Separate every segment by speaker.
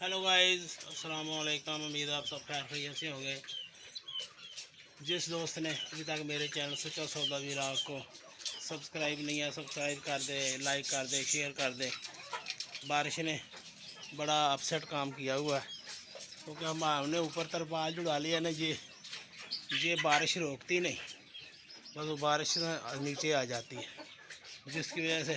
Speaker 1: Hello guys, السلام علیکم۔ امید آپ سب خیر خیریت سے ہوں گے۔ جس دوست نے ابھی تک میرے چینل سچا سودا ویرا کو سبسکرائب نہیں ہے، سبسکرائب کر دے، لائک کر دے، شیئر کر دے۔ بارش نے بڑا اپسیٹ کام کیا ہوا ہے۔ کیونکہ ہم ہم نے اوپر ترپال جڑا لیا نا، یہ یہ بارش روکتی نہیں۔ بس وہ بارش نیچے آ جاتی ہے، جس کی وجہ سے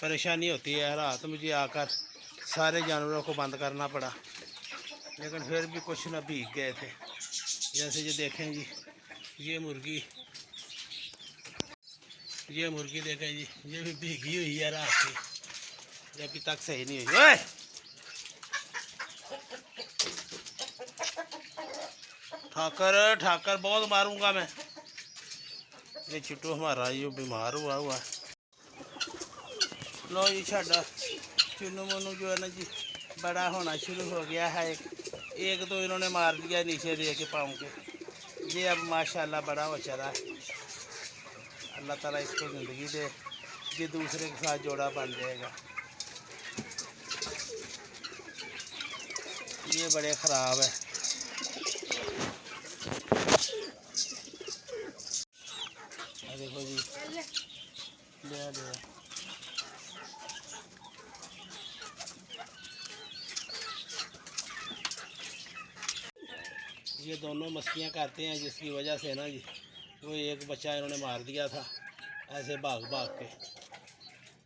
Speaker 1: پریشانی ہوتی ہے رات مجھے آ کر سارے جانوروں کو بند کرنا پڑا۔ لیکن پھر بھی کچھ نہ بھیگ گئے تھے۔ جیسے یہ دیکھیں جی یہ مرغی۔ یہ مرغی دیکھیں جی یہ بھی بھیگی ہوئی ہے رات کی۔ جب تک صحیح نہیں ہوئی۔ ٹھاکر ٹھاکر، بہت ماروں گا میں۔ یہ چٹو ہمارا، یہ بیمار ہوا ہوا۔ ہے لو جی چھڈا چنو منو جو ہے نا جی بڑا ہونا شروع ہو گیا ہے ایک ایک تو انہوں نے مار دیا نیچے دے کے پاؤں کے یہ اب ماشاءاللہ بڑا ہو چلا ہے اللہ تعالیٰ اس کو زندگی دے یہ دوسرے کے ساتھ جوڑا بن جائے گا یہ بڑے خراب ہے دیکھو جی لیا یہ دونوں مستیاں کرتے ہیں، جس کی وجہ سے نا جی وہ ایک بچہ انہوں نے مار دیا تھا، ایسے بھاگ بھاگ کے۔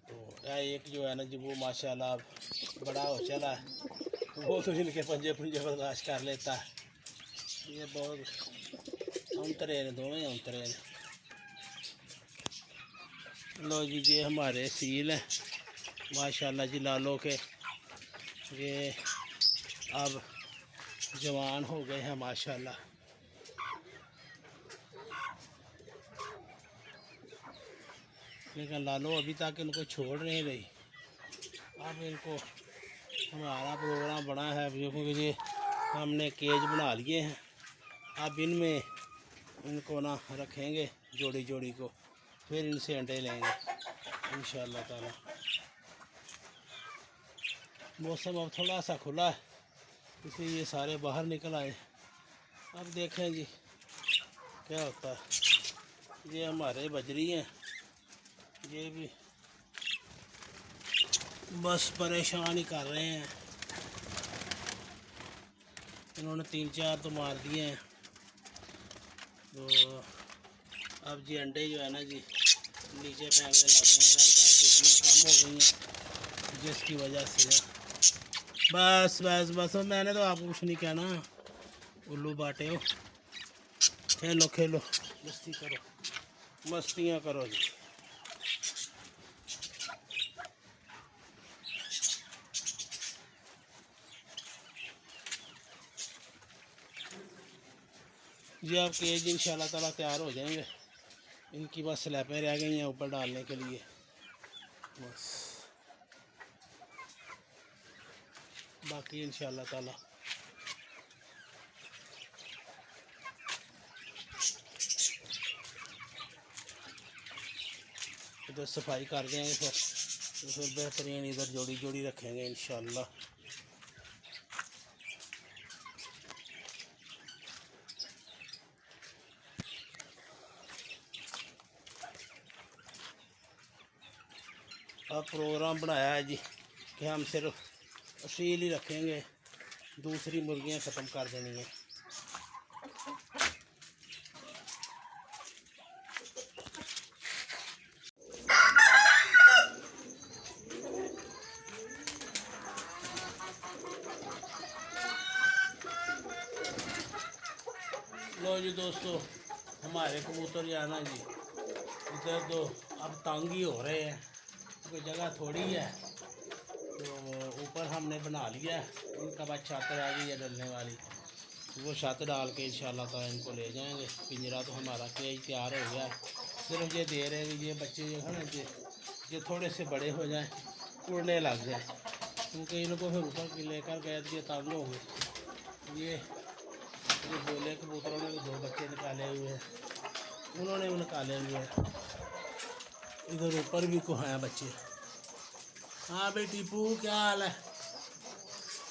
Speaker 1: تو ایک جو ہے نا جی وہ ماشاء اللہ بڑا ہو چلا ہے۔ وہ تو ان کے پنجے پنجے برداشت کر لیتا ہے۔ یہ بہت انترے ہیں دونوں ہی انترے ہیں لو جی یہ ہمارے سیل ہیں۔ ماشاء اللہ جی لالو کے۔ یہ اب جوان ہو گئے ہیں، ماشاءاللہ۔ لیکن لالو، ابھی تک ان کو چھوڑ نہیں رہی۔ اب ان کو ہمارا پروگرام بنا ہے۔ کیونکہ جی ہم نے کیج بنا لیے ہیں۔ اب ان میں ان کو نہ رکھیں گے جوڑی جوڑی کو، پھر ان سے انڈے لیں گے۔ انشاءاللہ تعالی۔ موسم اب تھوڑا سا کھلا ہے۔ اسے یہ سارے باہر نکل آئے۔ اب دیکھیں جی کیا ہوتا ہے؟ یہ ہمارے بجری ہیں۔ یہ بھی بس پریشان ہی کر رہے ہیں۔ انہوں نے تین چار تو مار دیے ہیں۔ تو اب جی انڈے جو ہے نا جی نیچے پھینکنے لگے ہیں۔ کم ہو گئی ہیں، جس کی وجہ سے بس بس بس، میں نے تو آپ کو کچھ نہیں کہنا۔ الو باٹے ہو۔ کھیلو کھیلو۔ مستی کرو۔ مستیاں کرو جی۔ جی آپ کے ان شاء اللہ تعالیٰ تیار ہو جائیں گے۔ ان کی بس سلیپیں رہ گئی ہیں اوپر ڈالنے کے لیے۔ باقی انشاءاللہ تعالی۔ ادھر صفائی کر دیں گے پھر۔ پھر بہترین ادھر جوڑی جوڑی رکھیں گے انشاءاللہ۔ پروگرام بنایا ہے جی کہ ہم صرف اصیل ہی رکھیں گے دوسری مرغیاں ختم کر دینی ہیں لو جی دوستو ہمارے کبوتر جانا جی ادھر تو اب تانگ ہی ہو رہے ہیں کوئی جگہ تھوڑی ہے تو اوپر ہم نے بنا لیا۔ ہے ان کا بعد چھاتر آ گئی ہے ڈلنے والی۔ وہ چھت ڈال کے انشاءاللہ شاء تعالیٰ ان کو لے جائیں گے۔ پنجرا تو ہمارا پیج تیار ہو گیا۔ ہے صرف یہ دے رہے کہ یہ بچے جو ہے نا، یہ تھوڑے سے بڑے ہو جائیں، اڑنے لگ جائیں۔ کیونکہ ان کو پھر اوپر لے کر گئے یہ تانگ ہو گئے یہ بولے کبوتروں نے دو بچے نکالے ہوئے ہیں۔ انہوں نے وہ نکالے ہوئے ہیں۔ ادھر اوپر بھی کو ہیں بچے؟ ہاں بھائی، ٹیپو، کیا حال ہے؟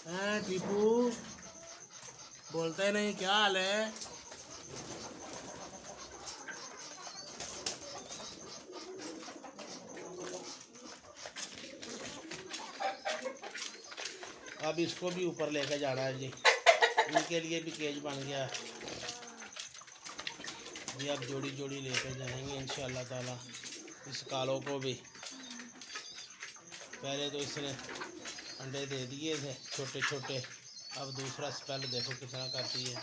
Speaker 1: ہاں، ٹیپو۔ بولتے نہیں، کیا حال ہے؟ اب اس کو بھی اوپر لے کے جانا ہے جی۔ ان کے لیے بھی کیج بن گیا۔ ہے یہ اب جوڑی جوڑی لے کے جائیں گے ان شاء اللہ تعالیٰ، اس کالوں کو بھی۔ پہلے تو اس نے انڈے دے دیے تھے چھوٹے چھوٹے اب دوسرا سپیل دیکھو کس طرح کرتی ہے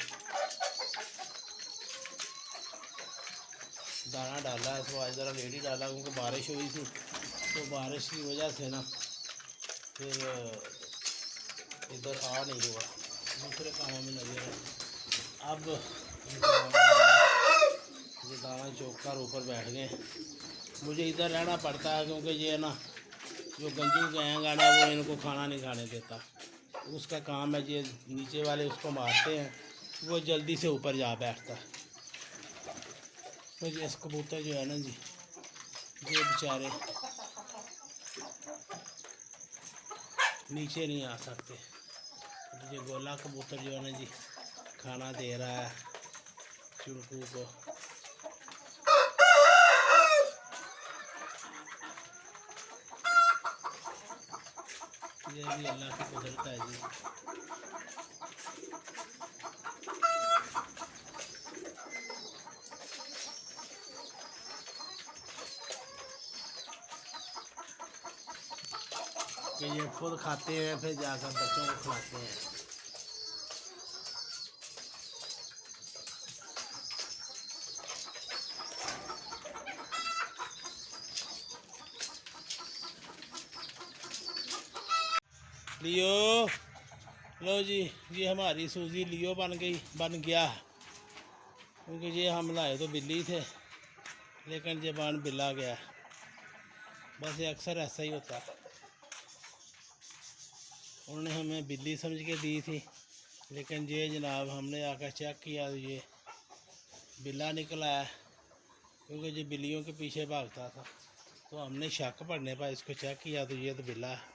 Speaker 1: دانا ڈالا ہے تو آج ذرا لیڈی ڈالا کیونکہ بارش ہوئی تھی تو بارش کی وجہ سے نا پھر ادھر آ نہیں ہوا دوسرے کاموں میں لگے رہا اب یہ دانا چوک کر اوپر بیٹھ گئے مجھے ادھر رہنا پڑتا ہے کیونکہ یہ نا جو گنجو گینگ آنا وہ ان کو کھانا نہیں کھانے دیتا۔ اس کا کام ہے یہ نیچے والے اس کو مارتے ہیں، وہ جلدی سے اوپر جا بیٹھتا۔ ہے جی، اس کبوتر جو ہے نا جی یہ بیچارے نیچے نہیں آ سکتے۔ یہ گولا کبوتر جو ہے نا جی کھانا دے رہا ہے چڑکو کو۔ یہ بھی جی، اللہ کی قدرت ہے جی۔ کہ یہ خود کھاتے ہیں، پھر جا کر بچوں کو کھلاتے ہیں۔ لیو لو جی یہ ہماری سوزی لیو بن گئی بن گیا کیونکہ یہ ہم لائے تو بلی تھے لیکن یہ بان بلا گیا بس یہ اکثر ایسا ہی ہوتا انہوں نے ہمیں بلی سمجھ کے دی تھی لیکن یہ جناب ہم نے آ کر چیک کیا تو یہ بلا نکلا ہے کیونکہ یہ بلیوں کے پیچھے بھاگتا تھا تو ہم نے شک پڑنے پر اس کو چیک کیا تو یہ تو بلا ہے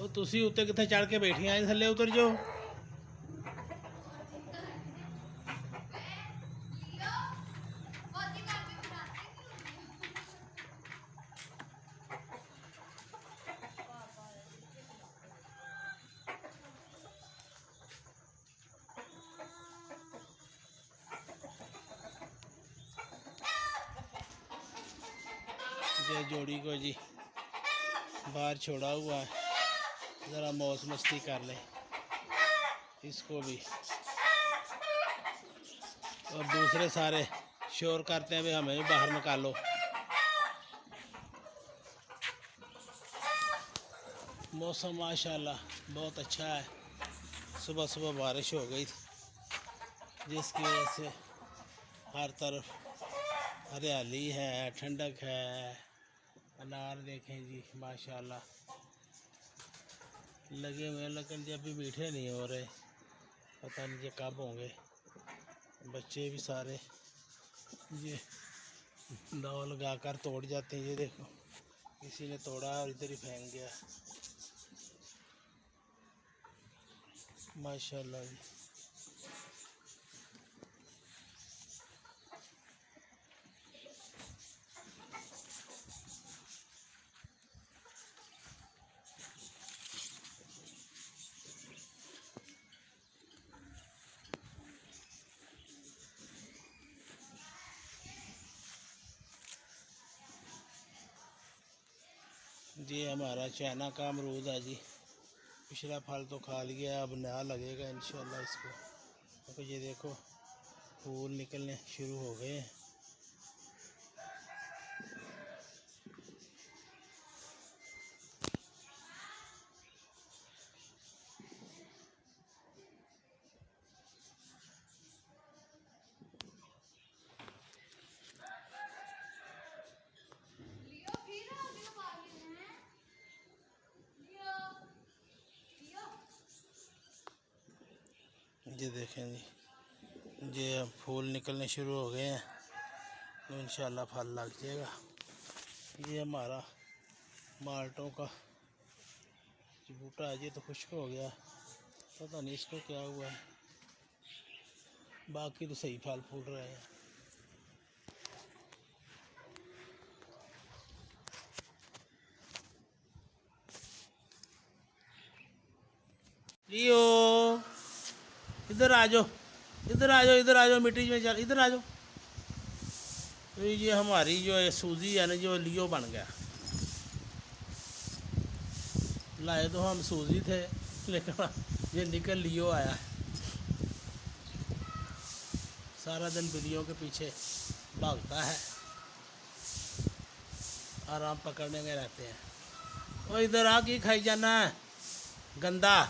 Speaker 1: ਉਹ ਤੁਸੀਂ ਉੱਤੇ ਕਿੱਥੇ ਚੜ ਕੇ ਬੈਠੀਆਂ ਥੱਲੇ ਉਤਰ ਜਾਓ। ہے جوڑی کو جی باہر چھوڑا ہوا ہے ذرا موس مستی کر لیں اس کو بھی اور دوسرے سارے شور کرتے ہیں بھی ہمیں بھی باہر نکالو موسم ماشاءاللہ بہت اچھا ہے صبح صبح بارش ہو گئی تھی جس کی وجہ سے ہر طرف ہریالی ہے ٹھنڈک ہے انار دیکھیں جی ماشاء اللہ لگے ہوئے ہیں، لیکن جی جب بھی میٹھے نہیں ہو رہے۔ پتہ نہیں کہ کب ہوں گے۔ بچے بھی سارے جی یہ دو لگا کر توڑ جاتے ہیں۔ یہ دیکھو کسی نے توڑا اور ادھر ہی پھینک گیا۔ ماشاء اللہ جی۔ جی ہمارا چائنا کا امرود ہے جی۔ پچھلا پھل تو کھا لیا، اب نیا لگے گا انشاءاللہ اس کو۔ یہ دیکھو، پھول نکلنے شروع ہو گئے۔ ہیں یہ دیکھیں جی۔, جی، یہ اب پھول نکلنے شروع ہو گئے ہیں۔ تو انشاءاللہ پھل لگ جائے گا۔ یہ ہمارا مالٹوں کا جو بوٹا ہے یہ تو خشک ہو گیا۔ پتہ نہیں اس کو کیا ہوا ہے۔ باقی تو صحیح پھل پھول رہے ہیں۔ لیو۔ ادھر آ جاؤ، ادھر آ جاؤ، ادھر آ جاؤ مٹی میں چل ادھر آ جاؤ۔ تو یہ ہماری جو ہے سوزی یعنی ہے نا جو لیو بن گیا۔ لائے تو ہم سوزی تھے، لیکن یہ نکل لیو آیا۔ سارا دن بلیوں کے پیچھے بھاگتا ہے۔ آرام پکڑنے میں رہتے ہیں۔ وہ ادھر آ کی کھائی جانا ہے، گندا۔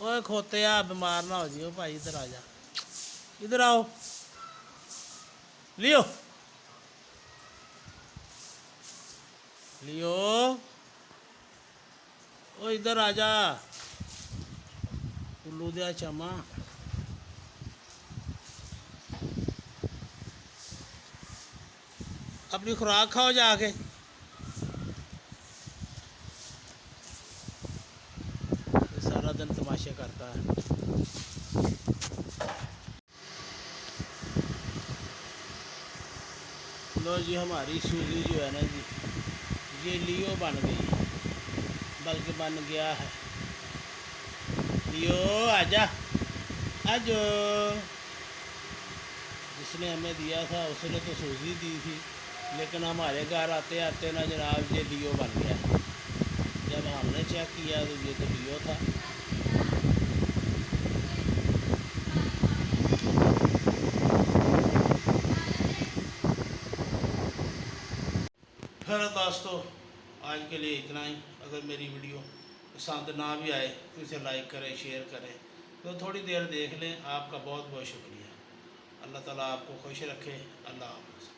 Speaker 1: اوے کھوتے آ بیمار نہ ہو جیو بھائی ادھر آ جا ادھر آؤ لیو لیو او ادھر آ جا الو دیا چما اپنی خوراک کھاؤ جا کے یہ سارا دن تماشے کرتا ہے۔ لو جی ہماری سوزی جو ہے نا جی یہ لیو بن گئی۔ بلکہ بن گیا ہے۔ لیو، آجا، آجو۔ جس نے ہمیں دیا تھا، اس نے تو سوزی دی تھی۔ لیکن ہمارے گھر آتے آتے نا جناب، یہ لیو بن گیا۔ جب ہم نے چیک کیا تو یہ تو لیو تھا۔ پھر دوستو آج کے لیے اتنا ہی۔ اگر میری ویڈیو پسند نہ بھی آئے تو اسے لائک کریں، شیئر کریں۔ تو تھوڑی دیر دیکھ لیں۔ آپ کا بہت بہت شکریہ۔ اللہ تعالیٰ آپ کو خوش رکھے۔ اللہ حافظ۔